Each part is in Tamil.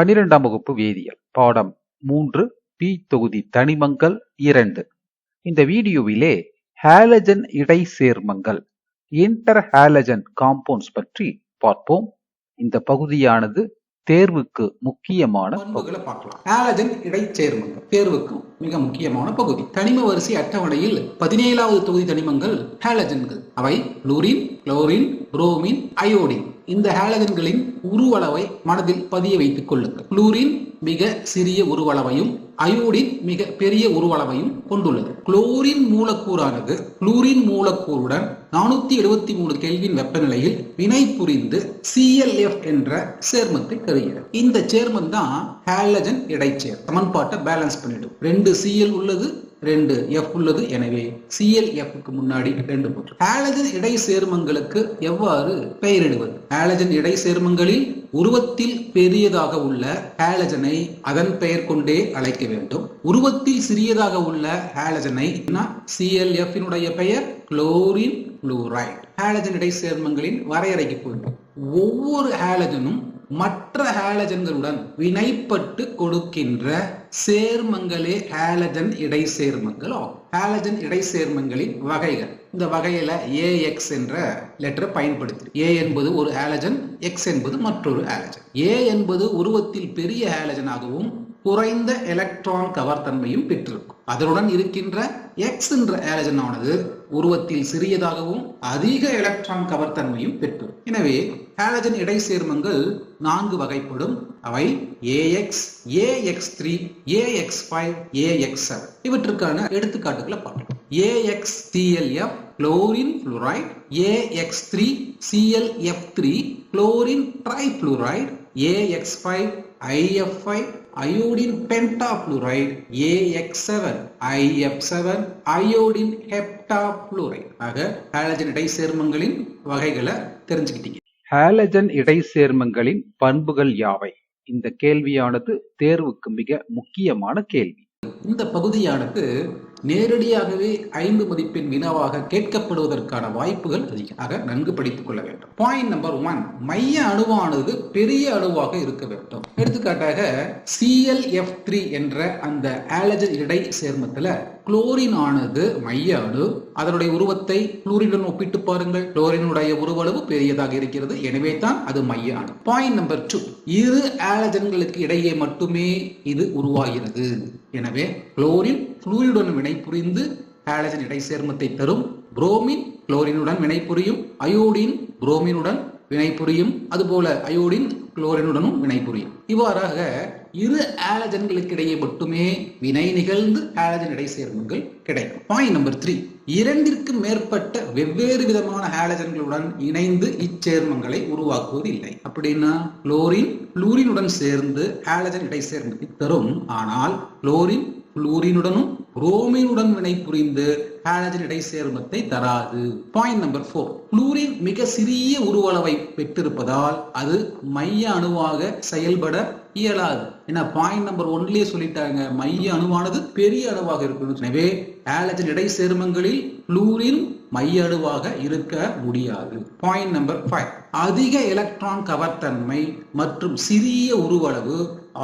பன்னிரெண்டாம் வகுப்பு வேதியியல் பாடம் மூன்று பி தொகுதி தனிமங்கள் இரண்டு. இந்த வீடியோவிலே ஹாலஜன் இடை சேர்மங்கள் இன்டர் ஹாலஜன் காம்பவுண்ட்ஸ் பற்றி பார்ப்போம். இந்த பகுதியானது தேர்வுக்கு முக்கியமான பகுதி. பண்புகளை பார்க்கலாம். ஹாலஜன் இடைச்சேர்மங்கள் தேர்வுக்கு மிக முக்கியமான பகுதி. தனிம வரிசை அட்டவணையில் பதினேழாவது தொகுதி தனிமங்கள் ஹாலஜன்கள். அவை குளோரின் குளோரின் புரோமின் அயோடின். இந்த ஹாலஜன்களின் உருவளவை மனதில் பதிய வைத்துக் கொள்ளுங்கள். குளூரின் மிக சிறிய உருவளவையும் அயோடின் மிக பெரிய உருவளவையும் கொண்டுள்ளது. குளோரின் மூலக்கூறானது குளூரின் மூலக்கூறுடன் நானூத்தி எழுபத்தி மூணு கெல்வின் வெப்பநிலையில் வினை புரிந்து சிஎல்எஃப் என்ற சேர்மத்தை தருகிறது இந்த சேர்மம் தான் ஹாலஜன் இடைச்சேர் சமன்பாட்டை பேலன்ஸ் பண்ணிடும். ரெண்டு சிஎல் உள்ளது ரெண்டு எஃப் உள்ளது. எனவே சிஎல் எஃப்க்கு முன்னாடி ரெண்டு போட்டு ஹாலஜன் இடை சேர்மங்களுக்கு எவ்வாறு பெயரிடுவது? ஹாலஜன் இடை சேர்மங்களில் உருவத்தில் பெரியதாக உள்ள ஹாலஜனை அதன் பெயர் கொண்டே அழைக்க வேண்டும். உருவத்தில் சிறியதாக உள்ள ஹாலஜனை சிஎல்எஃபினுடைய பெயர் குளோரின் குளோரைட். ஹாலஜன் இடை சேர்மங்களின் வரையறைக்கு போயிடும் ஒவ்வொரு ஹாலஜனும் மற்ற ஹாலஜன்களுடன் வினைப்பட்டு கொடுக்கின்ற சேர்மங்களே ஹாலஜன் இடை சேர்மங்கள் ஆகும். ஹாலஜன் இடை சேர்மங்களின் வகைகள். இந்த வகையில ஏஎக்ஸ் என்ற லெட்டரை பயன்படுத்தி ஏ என்பது ஒரு ஹாலஜன் எக்ஸ் என்பது மற்றொரு ஹாலஜன் ஏ என்பது உருவத்தில் பெரிய ஹாலஜனாகவும் குறைந்த எலக்ட்ரான் கவர் தன்மையும் பெற்றிருக்கும். அதனுடன் இருக்கின்ற எக்ஸ் என்ற ஹாலஜன் ஆனது உருவத்தில் சிறியதாகவும் அதிக எலக்ட்ரான் கவர் தன்மையும் பெற்றிருக்கும். எனவே ஹாலஜன் இடை சேர்மங்கள் நான்கு வகைப்படும். அவை AX AX three AX five AX seven இவற்றுக்கான எடுத்துக்காட்டுகளை பார்க்கலாம். AX CLF chlorine fluoride AX three CLF three chlorine trifluoride AX five IF five iodine pentafluoride AX seven IF seven iodine heptafluoride ஆக ஹாலஜன் இடை சேர்மங்களின் வகைகளை தெரிஞ்சுக்கிட்டீங்க. ஹாலஜன் இடை சேர்மங்களின் பண்புகள் யாவை? இந்த கேள்வியானது தேர்வுக்கு மிக முக்கியமான கேள்வி. இந்த பகுதியானது நேரடியாகவே ஐந்து மதிப்பெண் வினாவாக கேட்கப்படுவதற்கான வாய்ப்புகள் அதிகமாக நன்கு படித்துக் கொள்ள வேண்டும். பாயிண்ட் நம்பர் ஒன் மைய அணுவானது பெரிய அணுவாக இருக்க வேண்டும். எடுத்துக்காட்டாக சிஎல்எஃப் த்ரீ என்ற அந்த ஆலஜன் இடை சேர்மத்தில் குளோரின் ஆனது மைய அணு அதனுடைய உருவத்தை குளோரினுடன் ஒப்பிட்டு பாருங்கள். குளோரினுடைய உருவளவு பெரியதாக இருக்கிறது. எனவே தான் அது மைய அணு பாயிண்ட் நம்பர் டூ இரு ஆலஜன்களுக்கு இடையே மட்டுமே இது உருவாகிறது. எனவே குளோரின் குளோரினுடன் வினைபுரிந்து ஆலஜன் இடை சேர்மத்தை தரும் புரோமின் குளோரினுடன் வினைபுரியும் அயோடின் புரோமினுடன் வினைபுரியும். அதுபோல அயோடின் குளோரினுடனும் வினைபுரியும். இவ்வாறாக இரு ஆலஜன்களுக்கு இடையே மட்டுமே வினை நிகழ்ந்து ஆலஜன் இடை சேர்மங்கள் கிடைக்கும். பாயிண்ட் நம்பர் த்ரீ இரண்டிற்கும் மேற்பட்ட வெவ்வேறு விதமான ஹாலஜன்களுடன் இணைந்து இச்சேர்மங்களை உருவாக்குவது இல்லை அப்படின்னா குளோரின் குளூரினுடன் சேர்ந்து ஹாலஜன் இடை சேர்மத்தை தரும். ஆனால் குளோரின் குளூரினுடனும் புரோமினுடன் வினை புரிந்து ஹாலஜன் இடை சேர்மத்தை தராது. பாயிண்ட் நம்பர் ஃபோர் குளூரின் மிக சிறிய உருவளவை பெற்றிருப்பதால் அது மைய அணுவாக செயல்பட இயலாது. ஏன்னா பாயிண்ட் நம்பர் ஒன்லயே சொல்லிட்டாங்க மைய அணுவானது பெரிய அணுவாக இருக்கணும் எனவே ஹாலஜன் இடை சேர்மங்களில் குளூரின் மைய அணுவாக இருக்க முடியாது. பாயிண்ட் நம்பர் ஃபைவ் அதிக எலக்ட்ரான் கவர்த்தன்மை மற்றும் சிறிய உருவளவு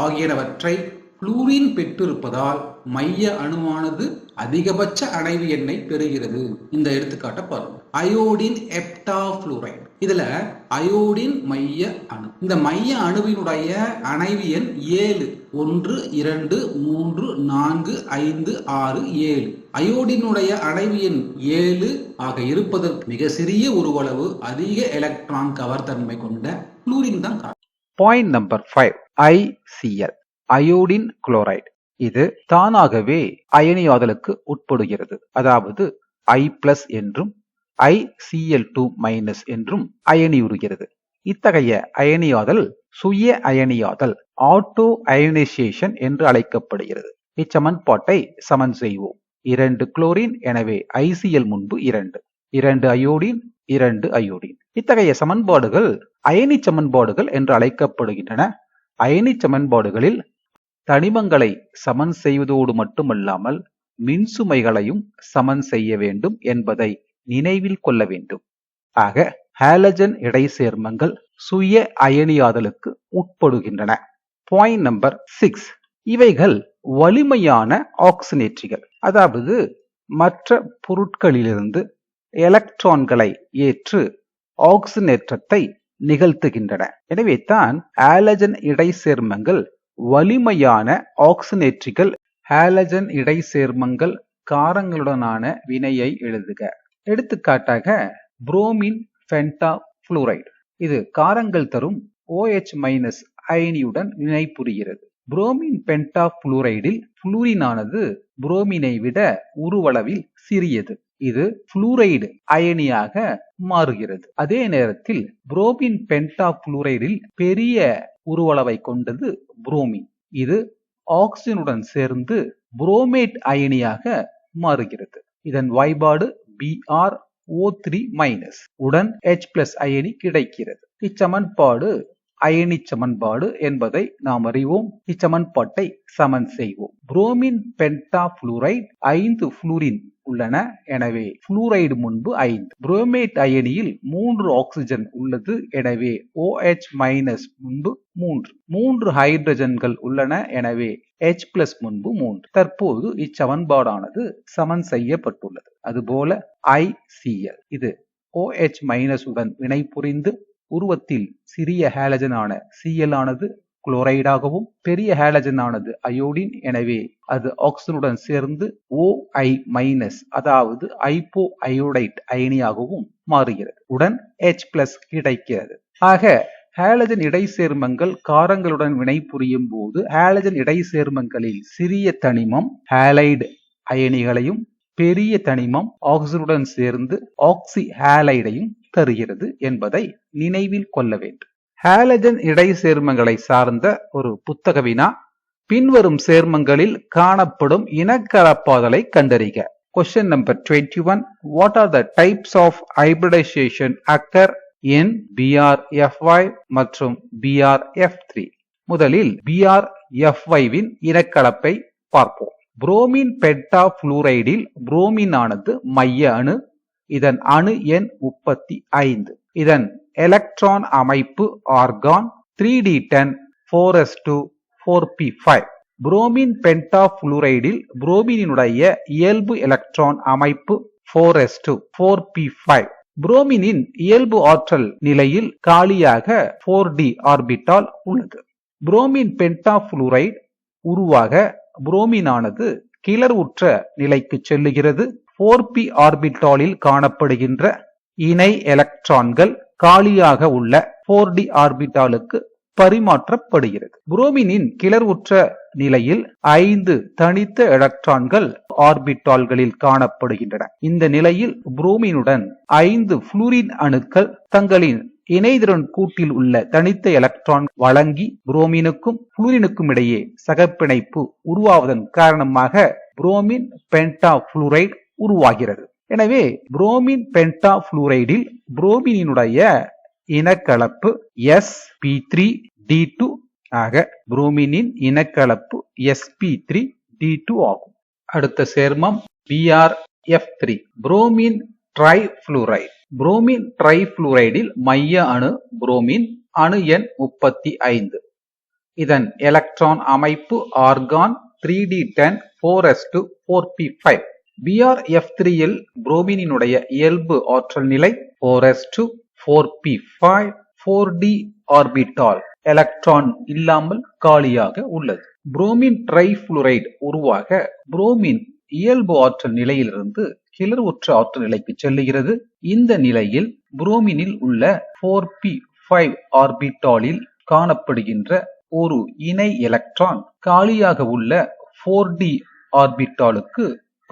ஆகியனவற்றை குளூரின் பெற்றிருப்பதால் மைய அணுவானது அதிகபட்ச அடைவு எண்ணை பெறுகிறது. இந்த எடுத்துக்காட்டை பாருங்க. Iodine heptafluoride. இதுல அயோடின் மைய அணு. இந்த மைய அணுவினுடைய அணைவு எண் ஏழு. ஒன்று இரண்டு மூன்று நான்கு ஐந்து ஆறு ஏழு. அயோடினுடைய அணைவு எண் ஏழு ஆக இருப்பதற்கு மிக சிறிய உருவளவு அதிக எலக்ட்ரான் கவர் தன்மை கொண்ட குளூரின் தான் காரணம். Point number five ICL iodine chloride. இது தானாகவே அயனியாதலுக்கு உட்படுகிறது. அதாவது ஐ பிளஸ் என்றும் ஐசிஎல் டூ மைனஸ் என்றும் அயனியுறுகிறது இத்தகைய அயனியாதல் சுய அயனியாதல் ஆட்டோ அயனைசேஷன் என்று அழைக்கப்படுகிறது. இச்சமன்பாட்டை சமன் செய்வோம். இரண்டு குளோரின் எனவே ஐசிஎல் முன்பு இரண்டு. இரண்டு அயோடின் இரண்டு அயோடின் இத்தகைய சமன்பாடுகள் அயனி சமன்பாடுகள் என்று அழைக்கப்படுகின்றன. அயனி சமன்பாடுகளில் தனிமங்களை சமன் செய்வதோடு மட்டுமல்லாமல் மின்சுமைகளையும் சமன் செய்ய வேண்டும் என்பதை நினைவில் கொள்ள வேண்டும். ஆக ஹாலஜன் இடை சேர்மங்கள் சுய அயனியாதலுக்கு உட்படுகின்றன. பாயிண்ட் நம்பர் சிக்ஸ் இவைகள் வலிமையான ஆக்சினேற்றிகள் அதாவது மற்ற பொருட்களிலிருந்து எலக்ட்ரான்களை ஏற்று ஆக்சினேற்றத்தை நிகழ்த்துகின்றன. எனவே தான் ஆலஜன் இடை சேர்மங்கள் வலிமையான ஆக்சினேற்றிகள் ஹாலஜன் இடை சேர்மங்கள் காரங்களுடனான வினையை எழுதுக. எடுத்துக்காட்டாக புரோமின் ஃபென்டா புளூரைடு இது காரங்கள் தரும் ஓஎச் மைனஸ் அயனியுடன் வினைபுரிகிறது. புரோமின் பென்டா புளூரைடில் புளூரினானது புரோமினை விட உருவளவில் சிறியது. இது புளூரைடு அயனியாக மாறுகிறது. அதே நேரத்தில் புரோமின் பென்டா புளூரைடில் பெரிய உருவளவை கொண்டது புரோமின் இது ஆக்சிஜனுடன் சேர்ந்து புரோமேட் அயனியாக மாறுகிறது. இதன் வாய்பாடு Br O3 மைனஸ் உடன் ஹெச் பிளஸ் அயனி கிடைக்கிறது. இச்சமன்பாடு அயனி சமன்பாடு என்பதை நாம் அறிவோம். இச்சமன்பாட்டை சமன் செய்வோம். புரோமின் பென்டா புளூரைட் ஐந்து புளூரின் உள்ளன. எனவே புளூரைடு முன்பு ஐந்து. புரோமேட் அயனியில் மூன்று ஆக்சிஜன் உள்ளது. எனவே OH மைனஸ் முன்பு மூன்று. மூன்று ஹைட்ரஜன்கள் உள்ளன. எனவே H பிளஸ் முன்பு மூன்று. தற்போது இச்சமன்பாடானது சமன் செய்யப்பட்டுள்ளது. அதுபோல ICl இது OH மைனஸ் உடன் வினை புரிந்து உருவத்தில் சிறிய ஹாலஜனான சிஎல் ஆனது குளோரைடாகவும் பெரிய ஹாலஜன் ஆனது அயோடின் எனவே அது ஆக்சிஜனுடன் சேர்ந்து OI மைனஸ் அதாவது ஐப்போ அயோடைட் அயனியாகவும் மாறுகிறது. உடன் ஹெச் பிளஸ் கிடைக்கிறது. ஆக ஹாலஜன் இடை சேர்மங்கள் காரங்களுடன் வினை புரியும் போது ஹாலஜன் இடை சேர்மங்களில் சிறிய தனிமம் ஹாலைடு அயனிகளையும் பெரிய தனிமம் ஆக்சிஜனுடன் சேர்ந்து ஆக்சி ஹாலைடையும் தருகிறது என்பதை நினைவில் கொள்ள வேண்டும். ஹாலஜன் இடை சேர்மங்களை சார்ந்த ஒரு புத்தக வினா பின்வரும் சேர்மங்களில் காணப்படும் இனக்கலப்பாதலை கண்டறிக. Question number twenty one what are the types of hybridization occur in BRFY மற்றும் BRF3 முதலில் BRFY வின் இனக்கலப்பை பார்ப்போம். புரோமின் பெட்டா புளூரைடில் புரோமின் ஆனது மைய அணு இதன் அணு எண் முப்பத்தி ஐந்து. இதன் எலக்ட்ரான் அமைப்பு argon three D ten four S two four P five bromine penta புளூரைடில் புரோமினுடைய இயல்பு எலக்ட்ரான் அமைப்பு four S two four P five புரோமினின் இயல்பு ஆற்றல் நிலையில் காலியாக ஃபோர் டி ஆர்பிட்டால் உள்ளது. புரோமின் பென்டா புளூரைடு உருவாக புரோமினானது கிளர்வுற்ற நிலைக்கு செல்லுகிறது. போர் பி ஆர்பிட்டாலில் காணப்படுகின்ற இணை எலக்ட்ரான்கள் காலியாக உள்ள போர் டி ஆர்பிட்டாலுக்கு பரிமாற்றப்படுகிறது. புரோமினின் கிளர்வுற்ற நிலையில் ஐந்து தனித்த எலக்ட்ரான்கள் ஆர்பிட்டால்களில் காணப்படுகின்றன. இந்த நிலையில் புரோமினுடன் ஐந்து புளூரின் அணுக்கள் தங்களின் இணைதிறன் கூட்டில் உள்ள தனித்த எலக்ட்ரான் வழங்கி புரோமினுக்கும் புளூரினுக்கும் இடையே சகப்பிணைப்பு உருவாவதன் காரணமாக புரோமின் பென்டா புளூரைடு உருவாகிறது. எனவே புரோமின் பென்டா புளூரைடில் புரோமினுடைய இனக்கலப்பு S P three D two ஆக புரோமினின் இனக்கலப்பு எஸ்பி த்ரீ டி டூ ஆகும். அடுத்த சேர்மம் BR F three bromine trifluoride bromine tri புளூரைடில் மைய அணு புரோமின் அணு எண் முப்பத்தி ஐந்து. இதன் எலக்ட்ரான் அமைப்பு argon three D ten four S two four P five BRF த்ரீயில் புரோமினினுடைய இயல்பு ஆற்றல் நிலை four S two four P five four D orbital electron இல்லாமல் காலியாக உள்ளது. புரோமின் ட்ரைஃபுளுரைடு உருவாக புரோமின் இயல்பு ஆற்றல் நிலையிலிருந்து கிளர்வுற்ற ஆற்றல் நிலைக்கு செல்லுகிறது. இந்த நிலையில் புரோமினில் உள்ள ஃபோர் பி ஃபைவ் ஆர்பிட்டாலில் காணப்படுகின்ற ஒரு இணை எலக்ட்ரான் காலியாக உள்ள ஃபோர் டி ஆர்பிட்டாலுக்கு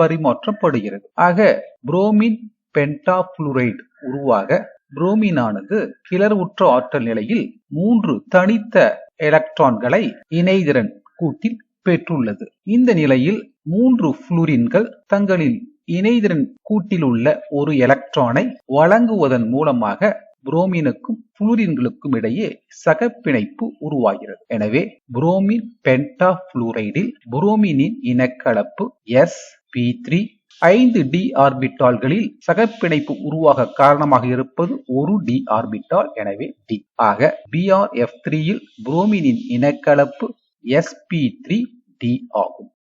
பரிமாற்றப்படுகிறது. ஆக புரோமின் பென்டாபுளூரைடு உருவாக புரோமினானது கிளர்வுற்ற ஆற்றல் நிலையில் மூன்று தனித்த எலக்ட்ரான்களை இணைதிறன் கூட்டில் பெற்றுள்ளது. இந்த நிலையில் மூன்று புளூரின்கள் தங்களின் இணைதிறன் கூட்டில் உள்ள ஒரு எலக்ட்ரானை வழங்குவதன் மூலமாக புரோமினுக்கும் புளூரின்களுக்கும் இடையே சகப்பிணைப்பு உருவாகிறது. எனவே புரோமின் பென்டா புளூரைடில் புரோமினின் இனக்கலப்பு எஸ் பி த்ரீ ஐந்து டி ஆர்பிட்டால்களில் சகப்பிணைப்பு உருவாக காரணமாக இருப்பது ஒரு டி ஆர்பிட்டால் எனவே டி ஆக பிஆர்எஃப் த்ரீயில் புரோமினின் இனக்கலப்பு எஸ்பி த்ரீ டி ஆகும்.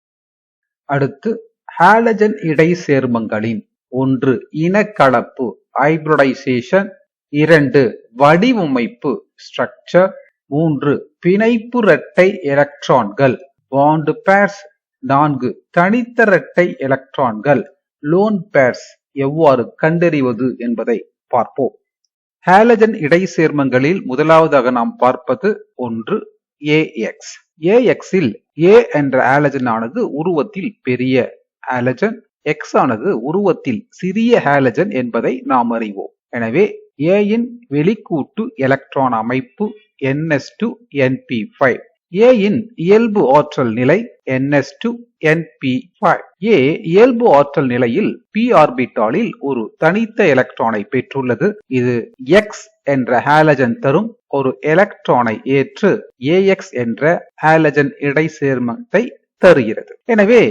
அடுத்து ஹாலஜன் இடை சேர்மங்களின் ஒன்று இனக்கலப்பு ஹைபிரிடைசேஷன் இரண்டு வடிவமைப்பு ஸ்ட்ரக்சர் மூன்று பிணைப்பு இரட்டை எலக்ட்ரான்கள் பாண்டு பேர்ஸ் நான்கு. தனித்த இரட்டை எலக்ட்ரான்கள் லோன் பேர்ஸ் எவ்வாறு கண்டறிவது என்பதை பார்ப்போம். ஹாலஜன் இடை சேர்மங்களில் முதலாவதாக நாம் பார்ப்பது ஒன்று ஏஎக்ஸ் ஏஎக்ஸில் ஏ என்ற ஹாலஜன் ஆனது உருவத்தில் பெரிய ஹாலஜன் எக்ஸ் ஆனது உருவத்தில் சிறிய ஹாலஜன் என்பதை நாம் அறிவோம். எனவே ஏயின் வெளிக்கூட்டு எலக்ட்ரான் அமைப்பு என்எஸ் டு என்பி ஃபைவ் ஏயின் இயல்பு ஆற்றல் நிலை NS two NP five A இயல்பு ஆற்றல் நிலையில் p ஆர்பிட்டாலில் ஒரு தனித்த எலக்ட்ரானை பெற்றுள்ளது. இது எக்ஸ் என்ற ஹாலஜன் தரும் ஒரு எலக்ட்ரானை ஏற்று ஏஎக்ஸ் என்ற ஹாலஜன் இடை சேர்மத்தை தருகிறது. எனவே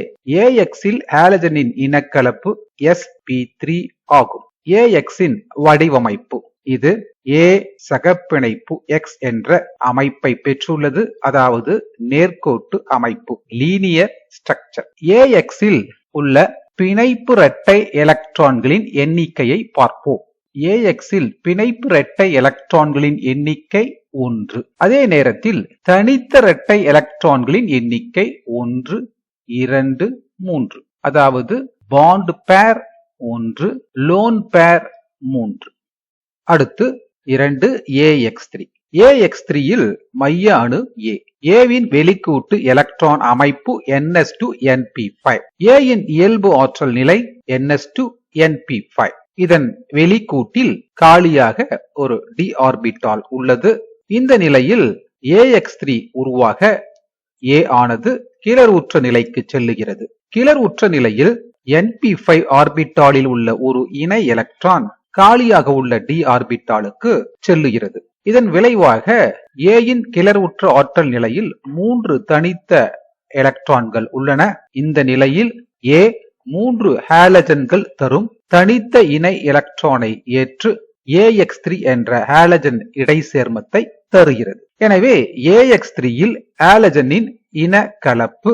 ஏஎக்ஸில் ஹாலஜனின் இனக்கலப்பு எஸ்பி த்ரீ ஆகும். ஏஎக்ஸின் வடிவமைப்பு. இது ஏ சகப்பிணைப்பு எக்ஸ் என்ற அமைப்பை பெற்றுள்ளது. அதாவது நேர்கோட்டு அமைப்பு லீனியர் ஸ்ட்ரக்சர். ஏஎக்ஸில் உள்ள பிணைப்பு இரட்டை எலக்ட்ரான்களின் எண்ணிக்கையை பார்ப்போம். ஏஎக்ஸில் பிணைப்பு இரட்டை எலக்ட்ரான்களின் எண்ணிக்கை ஒன்று. அதே நேரத்தில் தனித்த இரட்டை எலக்ட்ரான்களின் எண்ணிக்கை ஒன்று இரண்டு மூன்று. அதாவது பாண்ட் பேர் ஒன்று லோன் பேர் மூன்று. அடுத்து இரண்டு ஏ எக்ஸ் த்ரீ ஏஎக்ஸ் த்ரீயில் மைய அணு ஏ ஏவின் வெளிக்கூட்டு எலக்ட்ரான் அமைப்பு என்எஸ் டு என்பி ஃபைவ் ஏயின் இயல்பு ஆற்றல் நிலை என்எஸ் டு என்பி ஃபைவ் இதன் வெளிக்கூட்டில் காலியாக ஒரு டி ஆர்பிட்டால் உள்ளது. இந்த நிலையில் ஏஎக்ஸ் த்ரீ உருவாக ஏ ஆனது கிளர்வுற்ற நிலைக்கு செல்லுகிறது. கிளர்வுற்ற நிலையில் என்பி ஃபைவ் ஆர்பிட்டாலில் உள்ள ஒரு இணை எலக்ட்ரான் காலியாக உள்ள டி ஆர்பிட்டாலுக்கு செல்லுகிறது. இதன் விளைவாக ஏயின் கிளர்வுற்ற ஆற்றல் நிலையில் மூன்று தனித்த எலக்ட்ரான்கள் உள்ளன. இந்த நிலையில் ஏ மூன்று ஹாலஜன்கள் தரும் தனித்த இணை எலக்ட்ரானை ஏற்று ஏஎக்ஸ் த்ரீ என்ற ஹாலஜன் இடை சேர்மத்தை தருகிறது. எனவே ஏஎக்ஸ் த்ரீயில் ஹாலஜனின் இன கலப்பு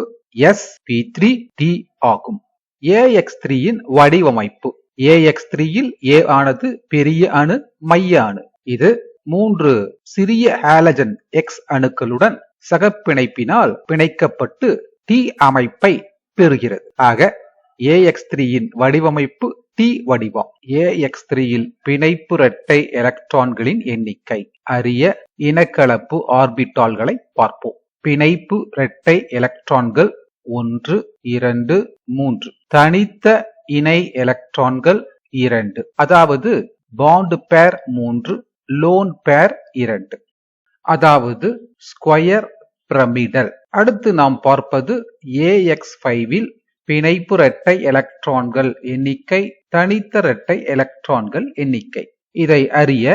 எஸ் பி த்ரீ டி ஆகும். ஏஎக்ஸ் த்ரீயின் வடிவமைப்பு. ஏஎக்ஸ் த்ரீயில் ஏ ஆனது பெரிய அணு மைய அணு. இது மூன்று சிறிய ஹாலஜன் எக்ஸ் அணுக்களுடன் சகப்பிணைப்பினால் பிணைக்கப்பட்டு டி அமைப்பை பெறுகிறது. ஆக ஏஎக்ஸ் த்ரீயின் வடிவமைப்பு டி வடிவம். ஏஎக்ஸ் த்ரீயில் பிணைப்பு இரட்டை எலக்ட்ரான்களின் எண்ணிக்கை. அறிய இனக்கலப்பு ஆர்பிட்டால்களை பார்ப்போம். பிணைப்பு இரட்டை எலக்ட்ரான்கள் ஒன்று இரண்டு மூன்று. தனித்த இணை எலக்ட்ரான்கள் இரண்டு. அதாவது பாண்ட் பேர் மூன்று லோன் பேர் இரண்டு. அதாவது ஸ்கொயர் பிரமிடல். அடுத்து நாம் பார்ப்பது ஏஎக்ஸ் ஃபைவில் பிணைப்பு இரட்டை எலக்ட்ரான்கள் எண்ணிக்கை தனித்த இரட்டை எலக்ட்ரான்கள் எண்ணிக்கை. இதை அறிய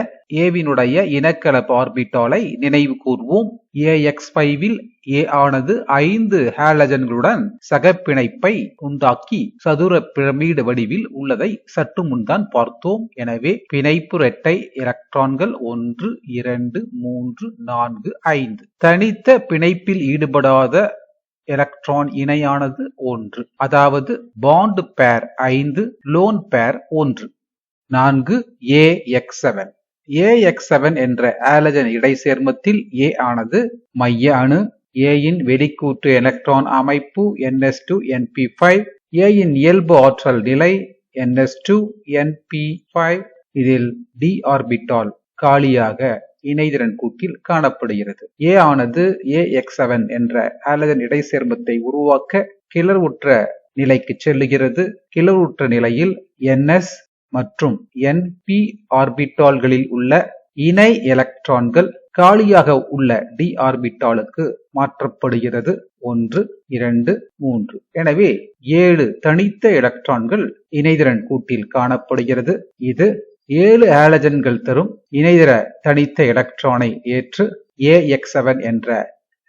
ஏவினுடைய இனக்கலப்பு ஆர்பிட்டாலை நினைவு கூர்வோம். ஏஎக்ஸ் ஃபைவில் ஏ ஆனது ஐந்து ஹாலஜன்களுடன் சகப்பிணைப்பை உண்டாக்கி சதுர பிரமிடு வடிவில் உள்ளதை சற்று முன்தான் பார்த்தோம். எனவே பிணைப்பு இரட்டை எலக்ட்ரான்கள் ஒன்று இரண்டு மூன்று நான்கு ஐந்து. தனித்த பிணைப்பில் ஈடுபடாத எலக்ட்ரான் இணையானது ஒன்று அதாவது பாண்ட் பேர் ஐந்து லோன் பேர் ஒன்று. நான்கு A X seven AX seven என்ற ஆலஜன் இடை சேர்மத்தில் ஏ ஆனது மைய அணு ஏயின் வெளிக்கூட்டு எலக்ட்ரான் அமைப்பு என்எஸ் டூ என்பி ஃபைவ் ஏயின் இயல்பு ஆற்றல் நிலை என்எஸ் டூ என்பி ஃபைவ் இதில் டி ஆர்பிட்டால் காலியாக இணைதிறன் கூட்டில் காணப்படுகிறது. ஏ ஆனது ஏ எக்ஸ் செவன் என்ற ஆலஜன் இடை சேர்மத்தை உருவாக்க கிளர்வுற்ற நிலைக்கு செல்லுகிறது. கிளர்வுற்ற நிலையில் என்எஸ் மற்றும் என்பி ஆர்பிட்டால்களில் உள்ள இணை எலக்ட்ரான்கள் காலியாக உள்ள டி ஆர்பிட்டாலுக்கு மாற்றப்படுகிறது. ஒன்று இரண்டு மூன்று. எனவே ஏழு தனித்த எலக்ட்ரான்கள் இணைதிறன் கூட்டில் காணப்படுகிறது. இது ஏழு ஆலஜன்கள் தரும் இணைதிற தனித்த எலக்ட்ரானை ஏற்று ஏஎக்ஸ் செவன் என்ற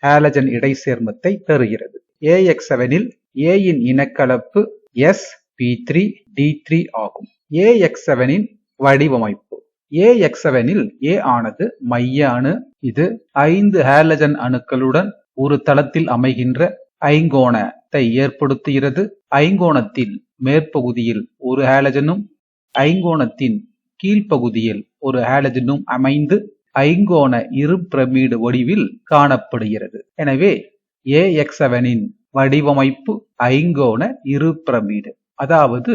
ஆலஜன் இடை சேர்மத்தை தருகிறது ஏஎக்ஸ் செவனில் ஏயின் இனக்கலப்பு S P three D three ஆகும். ஏஎக்ஸ் செவனின் வடிவமைப்பு. ஏஎக்ஸ் செவனில் ஏ ஆனது மைய அணு இது ஐந்து ஹேலஜன் அணுக்களுடன் ஒரு தளத்தில் அமைகின்ற ஐங்கோணத்தை ஏற்படுத்துகிறது. ஐங்கோணத்தின் மேற்பகுதியில் ஒரு ஹேலஜனும் ஐங்கோணத்தின் கீழ்ப்பகுதியில் ஒரு ஹேலஜனும் அமைந்து ஐங்கோண இரு பிரமிடு வடிவில் காணப்படுகிறது. எனவே ஏஎக்ஸ் செவனின் வடிவமைப்பு ஐங்கோண இரு பிரமிடு அதாவது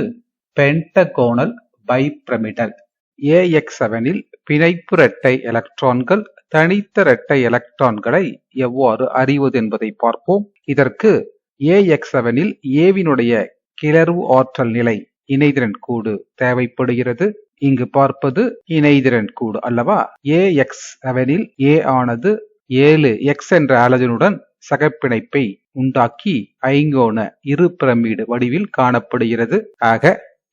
பென்டகோனல் பைபிரமிடல் ஏஎக்ஸ் செவனில் பிணைப்பு இரட்டை எலக்ட்ரான்கள் தனித்த இரட்டை எலக்ட்ரான்களை எவ்வாறு அறிவது என்பதை பார்ப்போம். இதற்கு ஏஎக்ஸ் செவனில் ஏவினுடைய கிளர்வு ஆற்றல் நிலை இணைதிறன் கூடு தேவைப்படுகிறது. இங்கு பார்ப்பது இணைதிறன் கூடு அல்லவா? ஏஎக்ஸ் செவனில் ஏ ஆனது ஏழு எக்ஸ் என்ற ஆலஜனுடன் சகப்பிணைப்பை உண்டாக்கி ஐங்கோண இரு பிரமிடு வடிவில் காணப்படுகிறது. ஆக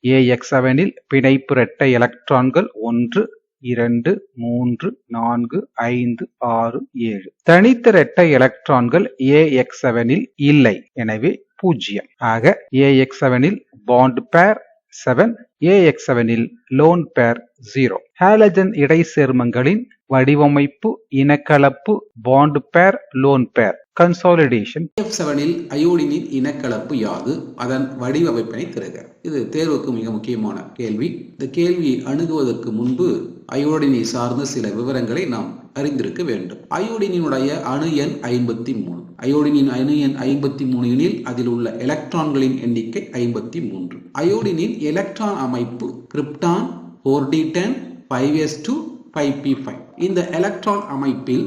ஏஎக்ஸ் செவனில் பிணைப்பு இரட்டை எலக்ட்ரான்கள் ஒன்று இரண்டு மூன்று நான்கு ஐந்து ஆறு ஏழு. தனித்த இரட்டை எலக்ட்ரான்கள் ஏஎக்ஸ் செவனில் இல்லை. எனவே பூஜ்ஜியம். ஆக ஏஎக்ஸ் செவனில் பாண்ட் பேர் செவன் ஏஎக்ஸ் செவனில் லோன் பேர் ஜீரோ ஹாலஜன் இடை சேர்மங்களின் வடிவமைப்பு இனக்கலப்பு bond pair lone pair consolidation செவனில் அயோடினின் இனக்கலப்பு யாது? அதன் வடிவமைப்பினை திறக இது தேர்வுக்கு மிக முக்கியமான கேள்வி. இந்த கேள்வியை அணுகுவதற்கு முன்பு அயோடினை சார்ந்த சில விவரங்களை நாம் அறிந்திருக்க வேண்டும். அயோடினுடைய அணு எண் ஐம்பத்தி மூணு அயோடினின் அணு எண் ஐம்பத்தி மூணு எனில் அதில் உள்ள எலக்ட்ரான்களின் எண்ணிக்கை ஐம்பத்தி மூன்று. அயோடினின் எலக்ட்ரான் அமைப்பு krypton four D ten five S two five P five. இந்த எலக்ட்ரான் அமைப்பில்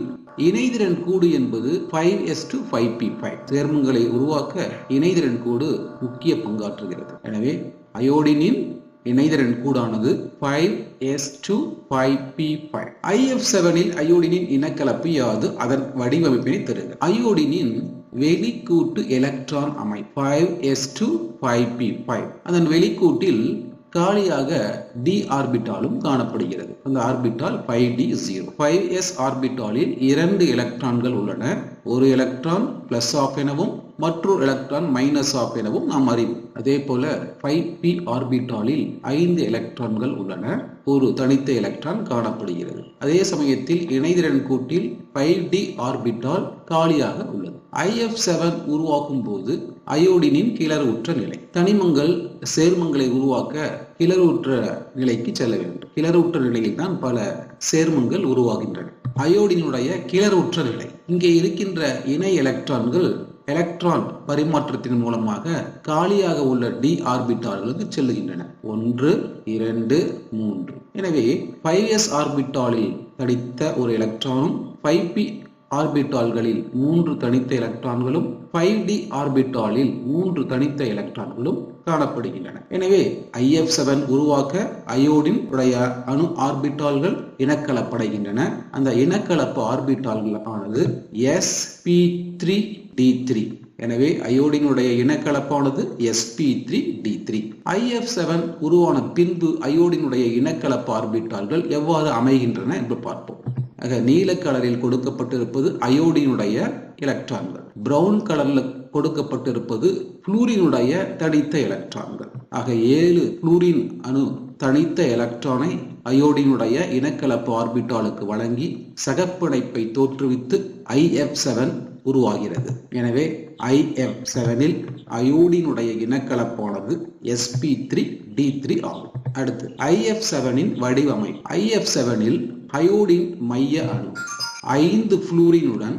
இணைதிறன் கூடு என்பது five S two five P five சேர்மங்களை உருவாக்க இணைதிறன் கூடு முக்கிய பங்காற்றுகிறது. எனவே அயோடினின் இணைதிறன் கூடானது five S two five P five IF செவனில் அயோடினின் இனக்கலப்பு யாது? அதன் வடிவமைப்பினை தருகிறது அயோடினின் வெளிக்கூட்டு எலக்ட்ரான் அமை five S two five P five அதன் வெளிக்கூட்டில் காலியாக டி ஆர்பிட்டாலும் காணப்படுகிறது. அந்த orbital five D zero five S ஆர்பிட்டாலில் இரண்டு எலக்ட்ரான்கள் உள்ளன. ஒரு எலக்ட்ரான் பிளஸ் ஆஃப் எனவும் மற்றொரு எலக்ட்ரான் மைனஸ் ஆஃப் எனவும் நாம் அறிவோம். அதே போல ஃபைவ் பி ஆர்பிட்டாலில் ஐந்து எலக்ட்ரான்கள் உள்ளன. ஒரு தனித்த எலக்ட்ரான் காணப்படுகிறது. அதே சமயத்தில் இணைதிறன் கூட்டில் ஃபைவ் டி ஆர்பிட்டால் காலியாக உள்ளது. ஐஎஃப் செவன் உருவாக்கும் போது அயோடினின் கிளறுற்ற நிலை. தனிமங்கள் சேர்மங்களை உருவாக்க கிளறுற்ற நிலைக்கு செல்ல வேண்டும். கிளறுற்ற நிலையில் தான் பல சேர்மங்கள் உருவாகின்றன. அயோடினுடைய கிளறுற்ற நிலை. இங்கே இருக்கின்ற இணை எலக்ட்ரான்கள் எலக்ட்ரான் பரிமாற்றத்தின் மூலமாக காலியாக உள்ள டி ஆர்பிட்டால்களுக்கு செல்லுகின்றன. ஒன்று இரண்டு மூன்று. எனவே ஃபைவ் எஸ் ஆர்பிட்டாலில் தடித்த ஒரு எலக்ட்ரானும் ஃபைவ் பி ஆர்பிட்டால்களில் மூன்று தனித்த எலக்ட்ரான்களும் ஃபைவ் டி ஆர்பிட்டாலில் மூன்று தனித்த எலக்ட்ரான்களும் காணப்படுகின்றன. எனவே ஐஎஃப் செவன் உருவாக்க அயோடின் உடைய அணு ஆர்பிட்டால்கள் இனக்கலப்படைகின்றன அந்த இனக்கலப்பு ஆர்பிட்டால்கள் ஆனது S P three D three எனவே அயோடினுடைய இனக்கலப்பானது SP three D three IF seven உருவான பின்பு அயோடினுடைய இனக்கலப்பு ஆர்பிட்டால்கள் எவ்வாறு அமைகின்றன என்று பார்ப்போம். ஆக நீல கலரில் கொடுக்கப்பட்டிருப்பது அயோடினுடைய எலக்ட்ரான்கள் பிரவுன் கலர்ல கொடுக்கப்பட்டிருப்பது புளூரினுடைய தனித்த எலக்ட்ரான்கள் ஆக ஏழு புளூரின் அணு தனித்த எலக்ட்ரானை அயோடினுடைய இனக்கலப்பு ஆர்பிட்டாலுக்கு வழங்கி சகப்பிணைப்பை தோற்றுவித்து ஐஎஃப் செவன் உருவாகிறது. எனவே ஐஎஃப் செவனில் அயோடினுடைய இனக்கலப்பானது எஸ்பி த்ரீ டி த்ரீ ஆகும். அடுத்து ஐஎஃப் செவனின் வடிவமைப்பு. ஐஎஃப் செவனில் அயோடின் மைய அணு ஐந்து புளூரினுடன்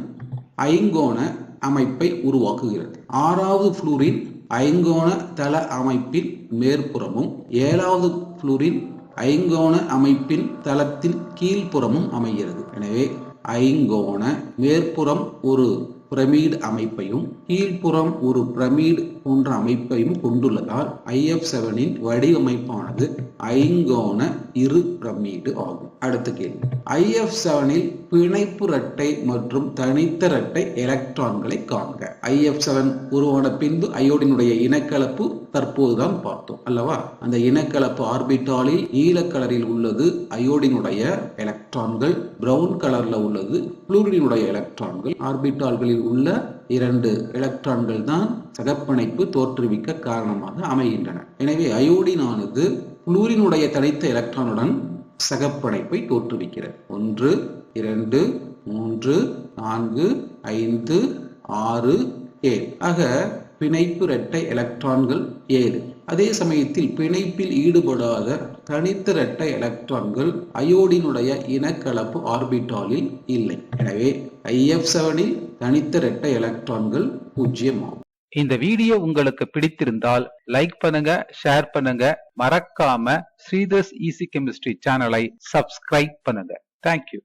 ஐங்கோண அமைப்பை உருவாக்குகிறது. ஆறாவது புளூரின் ஐங்கோண தள அமைப்பின் மேற்புறமும் ஏழாவது புளூரின் ஐங்கோண அமைப்பின் தளத்தின் கீழ்ப்புறமும் அமைகிறது. எனவே ஐங்கோண மேற்புறம் ஒரு பிரமிடு அமைப்பையும் கீழ்ப்புறம் ஒரு பிரமிடு போன்ற அமைப்பையும் கொண்டுள்ளதால் ஐஎஃப் செவனின் வடிவமைப்பானது ஐங்கோண இரு பிரமீடு ஆகும். அடுத்த கேள்வி. ஐஎஃப் செவனில் பிணைப்பு இரட்டை மற்றும் தனித்த இரட்டை எலக்ட்ரான்களை காண்க. ஐஎஃப் செவன் உருவான பின்பு அயோடினுடைய இனக்கலப்பு தற்போதுதான் பார்த்தோம் அல்லவா? அந்த இனக்கலப்பு ஆர்பிட்டாலில் நீல கலரில் உள்ளது அயோடினுடைய எலக்ட்ரான்கள் பிரவுன் கலர்ல உள்ளது புளூரினுடைய எலக்ட்ரான்கள் ஆர்பிட்டால்களில் உள்ள இரண்டு எலக்ட்ரான்கள் தான் சகப்பிணைப்பு தோற்றுவிக்க காரணமாக அமைகின்றன. எனவே அயோடினானது குளூரினுடைய தனித்த எலக்ட்ரானுடன் சகப்பிணைப்பை தோற்றுவிக்கிறது. ஒன்று இரண்டு மூன்று நான்கு ஐந்து ஆறு ஏழு. ஆக பிணைப்பு இரட்டை எலக்ட்ரான்கள் ஏழு. அதே சமயத்தில் பிணைப்பில் ஈடுபடாத தனித்த இரட்டை எலக்ட்ரான்கள் அயோடினுடைய இனக்கலப்பு ஆர்பிட்டாலில் இல்லை. எனவே ஐஎஃப் செவனில் தனித்த இரட்டை எலக்ட்ரான்கள் பூஜ்ஜியம் ஆகும் இந்த வீடியோ உங்களுக்கு பிடித்திருந்தால் லைக் பண்ணுங்க ஷேர் பண்ணுங்க. மறக்காம ஸ்ரீதர்ஸ் ஈசி கெமிஸ்ட்ரி சேனலை சப்ஸ்கிரைப் பண்ணுங்க. Thank you